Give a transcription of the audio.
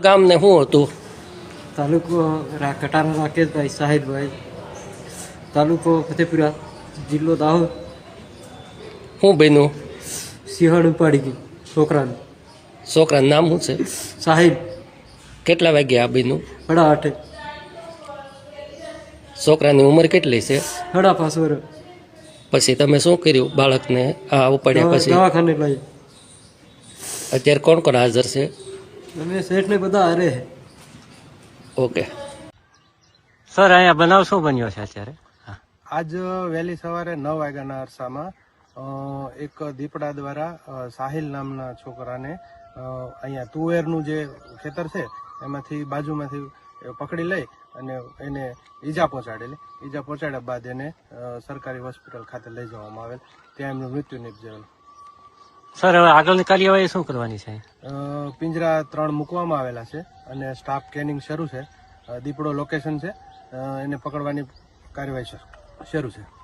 ગામને શું હતું? તાલુકો કટારા રાકેશભાઈ સાહેબભાઈ. તાલુકો ફતેપુરા જિલ્લો દાહોદ. શું બન્યું? સિંહણ ઉપાડી ગઈ છોકરાનું. છોકરાનું નામ શું છે? સાહેબ. કેટલા વાગ્યા આ બન્યું? હડા આઠે. છોકરાની ઉંમર કેટલી છે? હડા પાંચ વર્ષ. પછી તમે શું કર્યું બાળકને આ ઉપાડ્યા પછી? દવાખાને લઈ. અત્યારે કોણ કોણ હાજર છે? અમે શેઠને બધા અરે ઓકે. સર અહીંયા બનાવ શું બન્યો છે અત્યારે? આજ વહેલી સવારે નવ વાગ્યાના અરસામાં એક દીપડા દ્વારા સાહિલ નામના છોકરાને અહીંયા તુવેરનું જે ખેતર છે એમાંથી બાજુમાંથી પકડી લઈ અને એને ઈજા પહોંચાડેલી. ઈજા પહોંચાડ્યા બાદ એને સરકારી હોસ્પિટલ ખાતે લઈ જવામાં આવેલ. ત્યાં એમનું મૃત્યુ નિપજેલ સર, હવે આગળની કાર્યવાહી શું કરવાની છે? પિંજરા ત્રણ મૂકવામાં આવેલા છે અને સ્ટાફ કેનિંગ શરૂ છે. દીપડો લોકેશન છે. એને પકડવાની કાર્યવાહી શરૂ- છે.